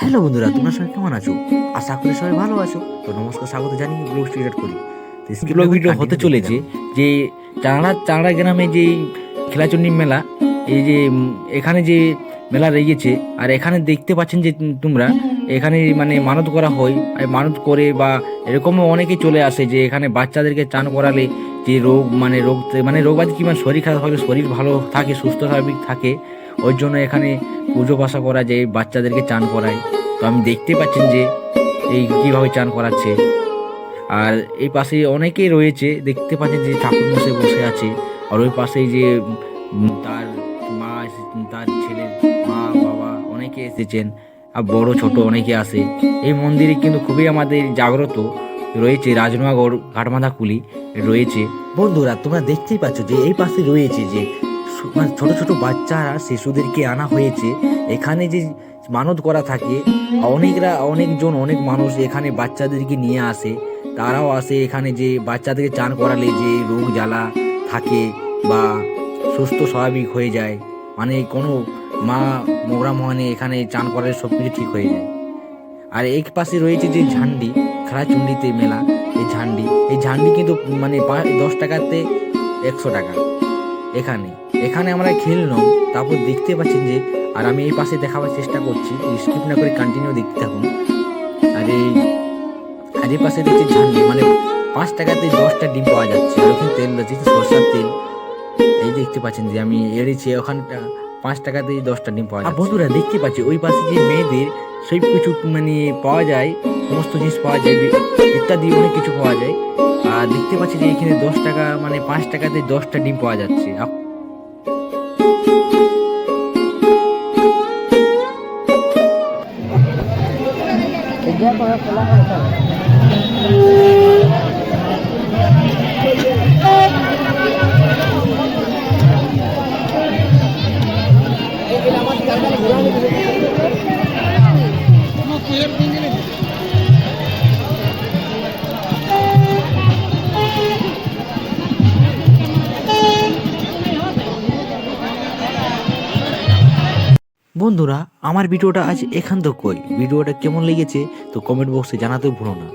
Hello বন্ধুরা তোমরা সবাই কেমন আছো? আশা করি সবাই ভালো আছো। তো নমস্কার স্বাগত জানিয়ে ব্লগ স্টার্ট করি। ব্লগ ভিডিও হতে চলেছে যে চাংড়া চাংড়া গ্রামে যে খেলাচণ্ডী মেলা এই যে এখানে যে মেলা লেগেছে আর এখানে দেখতে পাচ্ছেন যে তোমরা এখানে মানে মানত করা হয় আর মানত করে বা এরকমও অনেকে চলে আসে যে এখানে বাচ্চাদেরকে চান করালে যে রোগ মানে রোগ মানে রোগ বাদ কি মানে শরীর খারাপ হলে শরীর ভালো থাকে সুস্থ স্বাভাবিক থাকে ওই জন্য এখানে পুজো পাশা করা যায় বাচ্চাদেরকে চান করায়। তো আমি দেখতে পাচ্ছেন যে এই কীভাবে চান করাচ্ছে। আর এই পাশে অনেকেই রয়েছে, দেখতে পাচ্ছেন যে ঠাকুর মশাই বসে আছে। আর ওই পাশে যে তার মা তার ছেলের মা, বাবা অনেকে এসেছেন, আর বড়, ছোট অনেকে আসে এই মন্দিরে কিন্তু খুবই আমাদের জাগ্রত রয়েছে রাজনগর ঘাটমাথাকুলি রয়েছে। বন্ধুরা, তোমরা দেখতেই পাচ্ছ যে এই পাশে রয়েছে যে মানে ছোট ছোট বাচ্চারা শিশুদেরকে আনা হয়েছে। এখানে যে মানত করা থাকে, অনেকরা, অনেকজন অনেক মানুষ এখানে বাচ্চাদেরকে নিয়ে আসে। তারাও আসে এখানে যে বাচ্চাদেরকে চান করালে যে রোগ জ্বালা থাকে বা সুস্থ স্বাভাবিক হয়ে যায়। মানে কোনো মা মোগরা মোহানে এখানে চান করালে সব কিছু ঠিক হয়ে যায়। আর এই পাশে রয়েছে যে ঝান্ডি, খেলাচুন্ডিতে মেলা, এই ঝান্ডি। এই ঝান্ডি কিন্তু মানে দশ টাকাতে একশো টাকা। এখানে। এখানে আমরা খেললাম তারপর দেখতে পাচ্ছেন যে আর আমি এই পাশে দেখাবার চেষ্টা করছি স্কিপ না করে কন্টিনিউ দেখতে থাকুন। আর এই আর এই পাশে দেখছি ঝান্ডি মানে পাঁচ টাকাতে দশটা ডিম পাওয়া যাচ্ছে আর ওখানে তেল রয়েছে সরষার তেল এই দেখতে পাচ্ছেন যে আমি এড়েছি ওখানটা পাঁচ টাকাতেই দশটা ডিম পাওয়া যায় বন্ধুরা দেখতে পাচ্ছি ওই পাশে যে মেয়েদের সব কিছু মানে পাওয়া যায় সমস্ত জিনিস পাওয়া যায় ইত্যাদি অনেক কিছু পাওয়া যায়। আর দেখতে পাচ্ছি যে এখানে দশ টাকা মানে পাঁচ টাকাতে দশটা ডিম পাওয়া যাচ্ছে। আপ- বন্ধুরা, আমার ভিডিওটা আজ এখান তো কই? ভিডিওটা কেমন লেগেছে তো কমেন্ট বক্সে জানাতেও ভুলো না।